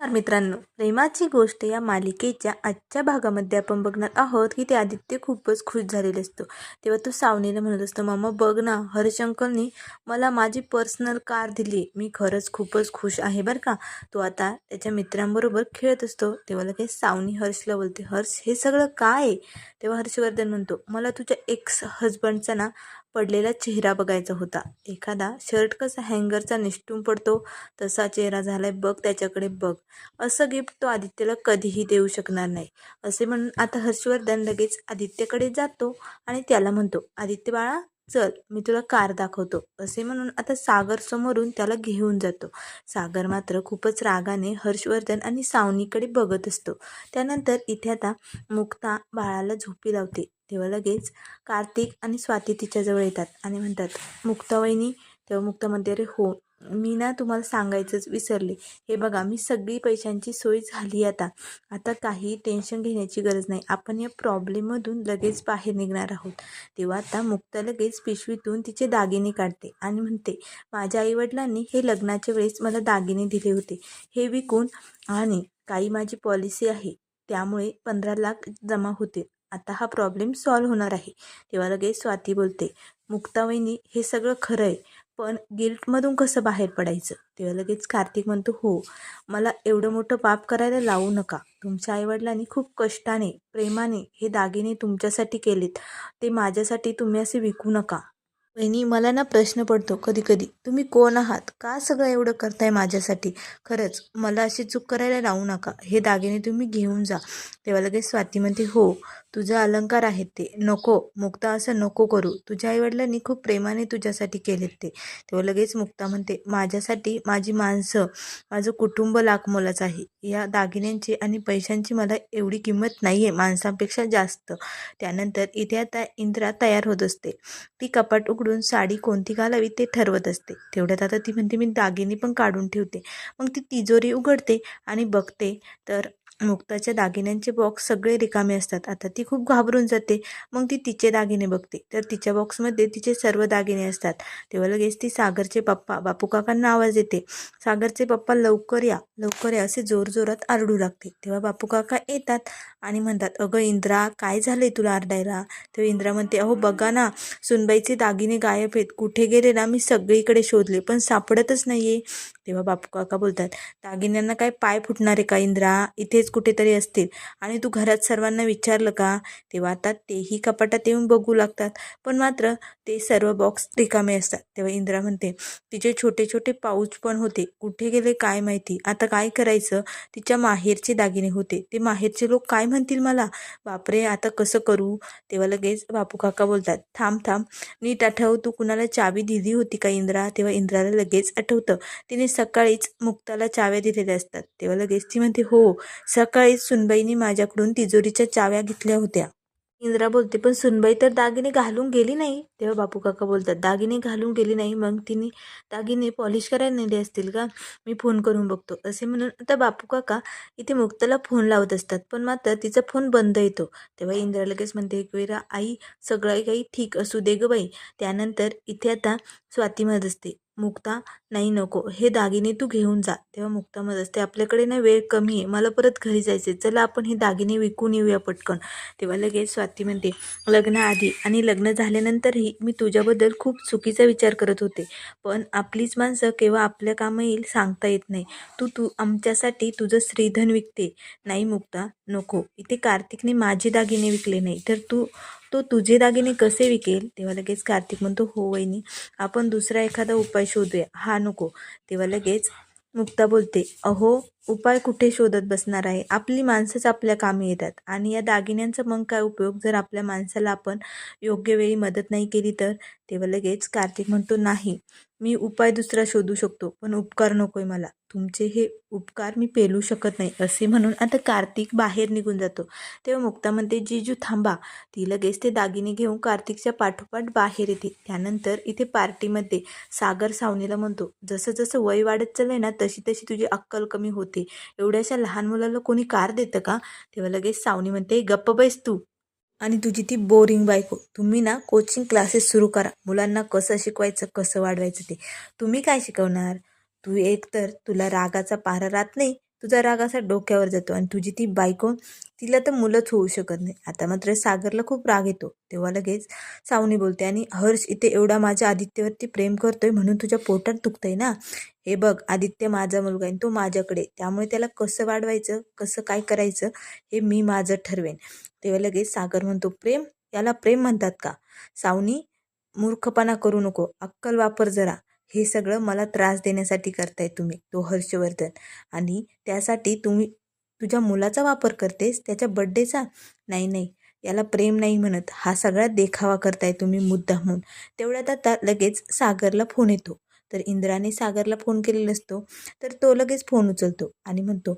नमस्कार मित्रांनो प्रेमाची गोष्ट या मालिकेच्या आजच्या भागामध्ये आपण बघणार आहोत की ते आदित्य खूपच खुश झालेले असतो. तेव्हा तो सावनीला म्हणत असतो मामा बघ ना हरिशंकरनी मला माझी पर्सनल कार दिली मी खरंच खूपच खुश आहे बरं का. तो आता त्याच्या मित्रांबरोबर खेळत असतो. तेव्हा लगेच सावनी हर्षला बोलते हर्ष हे सगळं काय आहे? तेव्हा हर्षवर्धन म्हणतो मला तुझ्या एक्स हजबंडचा ना पडलेला चेहरा बघायचा होता. एखादा शर्ट कसा हँगरचा निष्ठून पडतो तसा चेहरा झालाय बघ त्याच्याकडे बघ. असं गिफ्ट तो आदित्यला कधीही देऊ शकणार नाही. असे म्हणून आता हर्षवर्धन लगेच आदित्यकडे जातो आणि त्याला म्हणतो आदित्य बाळा चल मी तुला कार दाखवतो. असे म्हणून आता सागर समोरून त्याला घेऊन जातो. सागर मात्र खूपच रागाने हर्षवर्धन आणि सावनीकडे बघत असतो. त्यानंतर इथे आता मुक्ता बाळाला झोपी लावते. तेव्हा लगेच कार्तिक आणि स्वाती तिच्याजवळ येतात आणि म्हणतात मुक्ता वहिनी तेव्हा मुक्ता म्हणते अरे हो मी ना तुम्हाला सांगायचंच विसरले. हे बघा मी सगळी पैशांची सोय झाली आता. आता काही टेन्शन घेण्याची गरज नाही. आपण या प्रॉब्लेममधून लगेच बाहेर निघणार आहोत. तेव्हा आता मुक्ता लगेच पिशवीतून तिचे दागिने काढते आणि म्हणते माझ्या आईवडिलांनी हे लग्नाच्या वेळेस मला दागिने दिले होते. हे विकून आणि काही माझी पॉलिसी आहे. त्यामुळे पंधरा लाख जमा होते आता हा प्रॉब्लेम सॉल्व्ह होणार आहे. तेव्हा लगेच स्वाती बोलते मुक्तावहिनी हे सगळं खरं आहे. पण गिल्टमधून कसं बाहेर पडायचं? तेव्हा लगेच कार्तिक म्हणतो हो मला एवढं मोठं पाप करायला लावू नका. तुमच्या आईवडिलांनी खूप कष्टाने प्रेमाने हे दागिने तुमच्यासाठी केलेत. ते माझ्यासाठी तुम्ही असे विकू नका. बहिणी मला ना प्रश्न पडतो कधी कधी तुम्ही कोण आहात? का सगळं एवढं करताय माझ्यासाठी? खरंच मला अशी चूक करायला लावू नका. हे दागिने तुम्ही घेऊन जा. तेव्हा लगेच स्वाती म्हणते हो तुझं अलंकार आहेत ते. नको मुक्ता असं नको करू. तुझ्या आईवडिलांनी खूप प्रेमाने तुझ्यासाठी केलेत ते. तेव्हा लगेच मुक्ता म्हणते माझ्यासाठी माझी माणसं माझं कुटुंब लाख मोलाचं आहे. या दागिन्यांची आणि पैशांची मला एवढी किंमत नाही आहे माणसांपेक्षा जास्त. त्यानंतर इथे आता इंद्रा तयार होत असते. ती कपाट उघडून साडी कोणती घालावी ते ठरवत असते. तेवढ्यात आता ती म्हणते मी दागिने पण काढून ठेवते. मग ती तिजोरी उघडते आणि बघते तर मुक्ताच्या दागिन्यांचे बॉक्स सगळे रिकामे असतात. आता ती खूप घाबरून जाते. मग ती तिचे दागिने बघते. तर तिच्या बॉक्समध्ये तिचे सर्व दागिने असतात. तेव्हा लगेच ती सागरचे पप्पा बापू काकांना आवाज येते. सागरचे पप्पा लवकर या. लवकर या असे जोरजोरात आरडू लागते. तेव्हा बापू काका येतात आणि म्हणतात अगं इंद्रा काय झालंय तुला आरडायला? तेव्हा इंद्रा म्हणते अहो बघा ना सुनबाईचे दागिने गायब आहेत. कुठे गेले ना मी सगळीकडे शोधले पण सापडतच नाहीये. तेव्हा बापू काका बोलतात दागिन्यांना काय पाय फुटणार आहे का इंद्रा? इथेच कुठेतरी असतील. आणि तू घरात सर्वांना विचारलं का? तेव्हा आता तेही कपाटात येऊन बघू लागतात. पण मात्र ते सर्व बॉक्स रिकामे असतात. तेव्हा इंद्रा म्हणते तिचे छोटे छोटे पाऊच पण होते. कुठे गेले काय माहिती? आता काय करायचं? तिच्या माहेरचे दागिने होते. ते माहेरचे लोक काय म्हणतील मला? बापरे आता कसं करू? तेव्हा लगेच बापू काका बोलतात थांब थांब. नीट आठव तू कुणाला चावी दिली होती का इंद्रा? तेव्हा इंद्राला लगेच आठवतं. तिने सकाळीच मुक्ताला चाव्या दिलेल्या असतात. तेव्हा लगेच ती म्हणते हो सकाळीच सुनबाईने माझ्याकडून तिजोरीच्या चाव्या घेतल्या होत्या. इंद्रा बोलते पण सुनबाई तर दागिने घालून गेली नाही. तेव्हा बापू काका बोलतात दागिने घालून गेली नाही मग तिने दागिने पॉलिश करायला नेले असतील का? मी फोन करून बघतो. असे म्हणून आता बापू काका इथे मुक्ताला फोन लावत असतात पण मात्र तिचा फोन बंद येतो. तेव्हा इंद्रा लगेच म्हणते एक वेळा आई सगळं काही ठीक असू दे ग बाई. त्यानंतर इथे आता स्वाती म्हणत असते मुक्ता नाही नको हे दागिने तू घेऊन जा तेव्हा मुक्ता म्हणत असते आपल्याकडे ना वेळ कमी आहे मला परत घरी जायचे चला आपण हे दागिने विकून येऊया पटकन. तेव्हा लगेच स्वाती म्हणते लग्नाआधी आणि लग्न झाल्यानंतरही मी तुझ्याबद्दल खूप चुकीचा विचार करत होते पण आपलीच माणसं केव्हा आपल्या कामं येईल सांगता येत नाही. तू तू आमच्यासाठी तुझं श्रीधन विकते. नाही मुक्ता नको इथे कार्तिकने माझे दागिने विकले नाही तर तू तो तुझे दागिने कसे विकेल? तेव्हा लगेच कार्तिक म्हणतो हो वहिनी आपण दुसरा एखादा उपाय शोधूया. हा नको. तेव्हा लगेच मुक्ता बोलते अहो उपाय कुठे शोधत बसणार आहे? आपली माणसंच आपल्या कामी येतात. आणि या दागिन्यांचा मग काय उपयोग? जर आपल्या माणसाला आपण योग्य वेळी मदत नाही केली तर? तेव्हा लगेच कार्तिक म्हणतो नाही मी उपाय दुसरा शोधू शकतो पण उपकार नको आहे मला. तुमचे हे उपकार मी पेलू शकत नाही असे म्हणून आता कार्तिक बाहेर निघून जातो. तेव्हा मुक्ता म्हणते जीजू थांबा. ती लगेच ते दागिने घेऊन कार्तिकच्या पाठोपाठ बाहेर येते. त्यानंतर इथे पार्टीमध्ये सागर सावनीला म्हणतो जसं जसं वय वाढत चाललंय ना तशी तशी तुझी अक्कल कमी होते. एवढ्याशा लहान मुलाला कोणी कार देतं का? तेव्हा लगेच सावनी म्हणते गप्प बैस तू. आणि तुझी ती बोरिंग बायको तुम्ही ना कोचिंग क्लासेस सुरू करा. मुलांना कसं शिकवायचं कसं वाढवायचं ते. तुम्ही काय शिकवणार? तू एकतर तुला रागाचा पारा राहत नाही तुझा राग असा डोक्यावर जातो आणि तुझी ती बायको तिला तर मुलंच होऊ शकत नाही. आता मात्र सागरला खूप राग येतो. तेव्हा लगेच सावनी बोलते आणि हर्ष इथे एवढा माझ्या आदित्यवरती प्रेम करतोय म्हणून तुझ्या पोटात दुखतंय ना? हे बघ आदित्य माझा मुलगा आहे तो माझ्याकडे त्यामुळे त्याला कसं वाढवायचं कसं काय करायचं हे मी माझं ठरवेन. तेव्हा लगेच सागर म्हणतो प्रेम? याला प्रेम म्हणतात का? सावनी मूर्खपणा करू नको. अक्कल वापर जरा. हे सगळं मला त्रास देण्यासाठी करताय तुम्ही तो हर्षवर्धन. आणि त्यासाठी तुम्ही तुझ्या मुलाचा वापर करतेस त्याच्या बड्डेचा नाही नाही. याला प्रेम नाही म्हणत. हा सगळा देखावा करताय तुम्ही मुद्दा म्हणून. तेवढ्यात आता लगेच सागरला फोन येतो. तर इंद्राने सागरला फोन केलेला असतो. तर तो लगेच फोन उचलतो आणि म्हणतो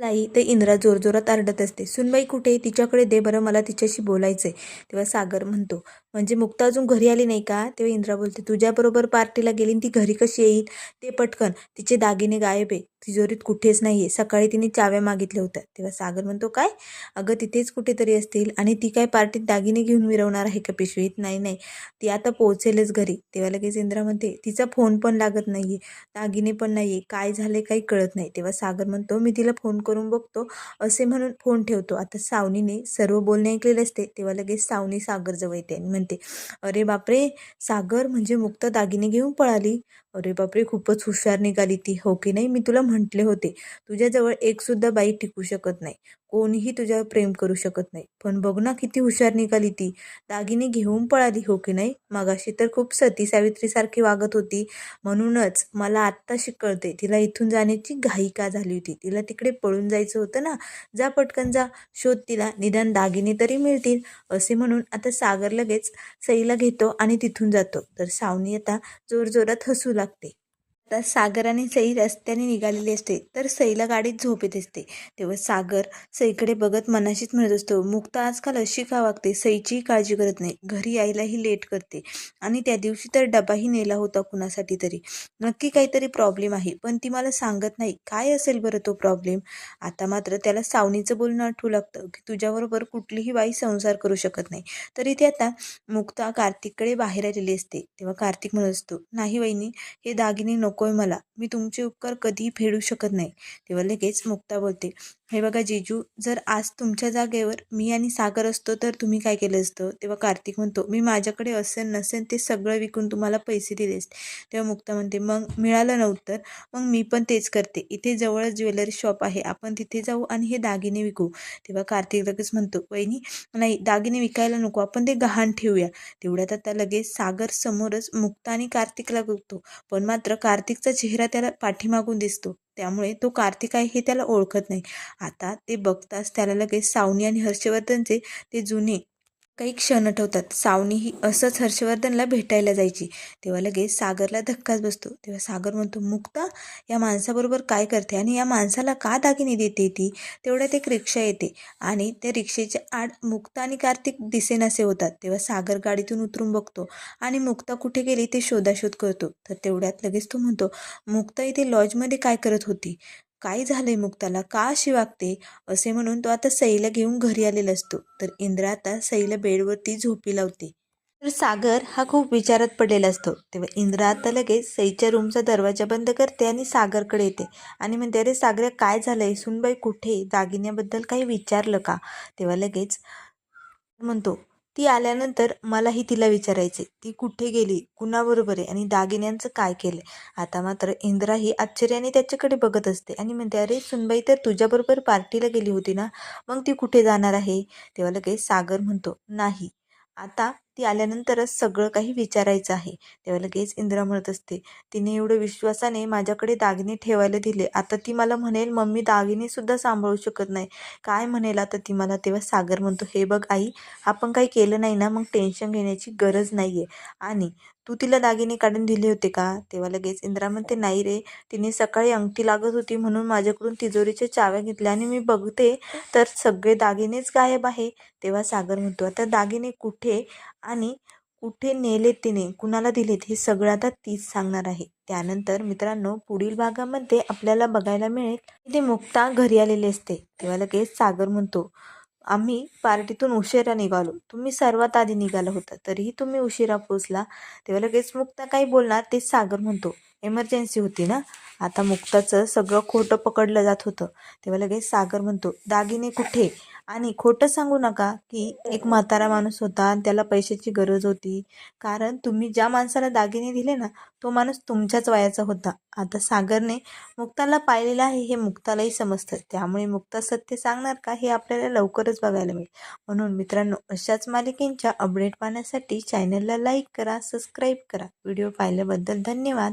लाई ते इंद्रा जोरजोरात आरडत असते. सुनबाई कुठे तिच्याकडे दे बरं मला तिच्याशी बोलायचं आहे तेव्हा सागर म्हणतो म्हणजे मुक्ता अजून घरी आली नाही का? तेव्हा इंद्रा बोलते तुझ्याबरोबर पार्टीला गेली आणि ती घरी कशी येईल? ते पटकन. तिचे दागिने गायब आहे. तिजोरीत कुठेच नाही आहे सकाळी तिने चाव्या मागितल्या होत्या. तेव्हा सागर म्हणतो काय? अगं तिथेच कुठेतरी असतील आणि ती काय पार्टीत दागिने घेऊन मिरवणार आहे का पिशवीत? नाही नाही. ती आता पोहोचेलच घरी. तेव्हा लगेच इंद्रा म्हणते तिचा फोन पण लागत नाही आहे दागिने पण नाही आहे काय झाले काही कळत नाही. तेव्हा सागर म्हणतो मी तिला फोन करून बघतो. असे म्हणून फोन ठेवतो. आता सावनीने सर्व बोलणे ऐकलेले असते. तेव्हा लगेच सावनी सागरजवळ येते आणि म्हणते. अरे बापरे सागर म्हणजे मुक्त दागिने घेऊन पळाली. अरे बापरे खूपच हुशार निघाली ती. हो की नाही? मी तुला म्हटले होते तुझ्याजवळ एकसुद्धा बाई टिकू शकत नाही. कोणीही तुझ्यावर प्रेम करू शकत नाही. पण बघ ना किती हुशार निघाली ती. दागिने घेऊन पळाली हो की नाही? मागाशी तर खूप सती सावित्रीसारखी वागत होती. म्हणूनच मला आत्ताशी कळते तिला इथून जाण्याची घाई का झाली होती? तिला तिकडे पळून जायचं होतं ना? जा पटकन जा. शोध तिला. निदान दागिने तरी मिळतील असे म्हणून आता सागर लगेच सईला घेतो आणि तिथून जातो. तर सावनी आता जोरजोरात हसू arte आता सागर आणि सई रस्त्याने निघालेली असते तर सईला गाडीत झोप येत असते. तेव्हा सागर सईकडे बघत मनाशीच म्हणत असतो मुक्ता आजकाल अशी का वागते? सईचीही काळजी करत नाही. घरी यायलाही लेट करते. आणि त्या दिवशी तर डबाही नेला होता कुणासाठी तरी. नक्की काहीतरी प्रॉब्लेम आहे. पण ती मला सांगत नाही. काय असेल बरं तो प्रॉब्लेम आता मात्र त्याला सावनीचं बोलणं आठवू लागतं की तुझ्याबरोबर कुठलीही बाई संसार करू शकत नाही. तरी ती आता मुक्ता कार्तिककडे बाहेर आलेली असते. तेव्हा कार्तिक म्हणत असतो नाही वहिनी हे दागिने नकोय मला. मी तुमचे उपकार कधीही फेडू शकत नाही. तेव्हा लगेच मुक्ता बोलते हे बघा जेजू जर आज तुमच्या जागेवर मी आणि सागर असतो तर तुम्ही काय केलं असतं? तेव्हा कार्तिक म्हणतो मी माझ्याकडे असेल नसेल ते सगळं विकून तुम्हाला पैसे दिले असते तेव्हा मुक्ता म्हणते मग मिळालं नव्हतं मग मी पण तेच करते. इथे जवळच ज्वेलरी शॉप आहे. आपण तिथे जाऊ आणि हे दागिने विकू. तेव्हा कार्तिक लगेच म्हणतो वहिनी नाही दागिने विकायला नको. आपण ते गहाण ठेवूया. तेवढ्यात आता लगेच सागर समोरच मुक्ता आणि कार्तिकला बघतो. पण मात्र कार्तिकचा चेहरा त्याला पाठीमागून दिसतो. त्यामुळे तो कार्तिक आहे हे त्याला ओळखत नाही. आता ते बघताच त्याला लगेच सावनी आणि हर्षवर्धनचे ते जुने काही क्षण आठवतात सावनी ही असंच हर्षवर्धनला भेटायला जायची. तेव्हा लगेच सागरला धक्काच बसतो. तेव्हा सागर म्हणतो मुक्ता या माणसाबरोबर काय करते आणि या माणसाला का दागिने देते ती? तेवढ्यात एक रिक्षा येते आणि त्या रिक्षेच्या आड मुक्ता आणि कार्तिक दिसेनासे होतात. तेव्हा सागर गाडीतून उतरून बघतो आणि मुक्ता कुठे गेली ते शोधाशोध करतो. तर तेवढ्यात लगेच तो म्हणतो मुक्ता इथे लॉजमध्ये काय करत होती? काय झालंय मुक्ताला का अशी वागते? असे म्हणून तो आता सईला घेऊन घरी आलेला असतो. तर इंद्रा आता सईला बेडवरती झोपी लावते. तर सागर हा खूप विचारात पडलेला असतो. तेव्हा इंद्रा आता लगेच सईच्या रूमचा दरवाजा बंद करते आणि सागरकडे येते. आणि म्हणते अरे सागर काय झालंय? सुनबाई कुठे? दागिन्याबद्दल काही विचारलं का? तेव्हा लगेच म्हणतो ती आल्यानंतर मलाही तिला विचारायचे ती कुठे गेली? कुणाबरोबर आहे? आणि दागिन्यांचं काय केलं आता मात्र इंद्रा ही आश्चर्याने त्याच्याकडे बघत असते आणि म्हणते अरे सुनबाई तर तुझ्याबरोबर पार्टीला गेली होती ना? मग ती कुठे जाणार आहे? तेव्हा लगेच सागर म्हणतो नाही. आता ती आल्यानंतरच सगळं काही विचारायचं आहे. तेव्हा लगेच इंद्रा म्हणत असते तिने एवढं विश्वासाने माझ्याकडे दागिने ठेवायला दिले. आता ती मला म्हणेल मम्मी दागिनेसुद्धा सांभाळू शकत नाही. काय म्हणेल आता ती मला? तेव्हा सागर म्हणतो हे बघ आई आपण काही केलं नाही ना मग टेन्शन घेण्याची गरज नाही आहे आणि तू तिला दागिने काढून दिले होते का? तेव्हा लगेच इंद्रा म्हणते नाही रे तिने सकाळी अंगठी लागत होती म्हणून माझ्याकडून तिजोरीच्या चाव्या घेतल्या आणि मी बघते तर सगळे दागिनेच गायब आहे. तेव्हा सागर म्हणतो आता दागिने कुठे आणि कुठे नेलेत तिने? कुणाला दिलेत? हे सगळं आता तीच सांगणार आहे. त्यानंतर मित्रांनो पुढील भागामध्ये आपल्याला बघायला मिळेल ते मुक्ता घरी आलेली असते. तेव्हा लगेच सागर म्हणतो आम्ही पार्टीतून उशिरा निघालो. तुम्ही सर्वात आधी निघाला होता तरीही तुम्ही उशिरा पोचला तेव्हा लगेच मुक्ता काही बोलणार ते सागर म्हणतो. एमर्जन्सी होती ना? आता मुक्ताचं सगळं खोटं पकडलं जात होतं. तेव्हा लगेच सागर म्हणतो दागिने कुठे? आणि खोटं सांगू नका की एक म्हातारा माणूस होता आणि त्याला पैशाची गरज होती. कारण तुम्ही ज्या माणसाला दागिने दिले ना तो माणूस तुमच्याच वयाचा होता. आता सागरने मुक्ताला पाहिलेलं आहे हे मुक्तालाही समजतं. त्यामुळे मुक्ता सत्य सांगणार का हे आपल्याला लवकरच बघायला मिळेल. म्हणून मित्रांनो अशाच मालिकेंच्या अपडेट पाहण्यासाठी चॅनलला लाईक करा सबस्क्राईब करा. व्हिडिओ पाहिल्याबद्दल धन्यवाद.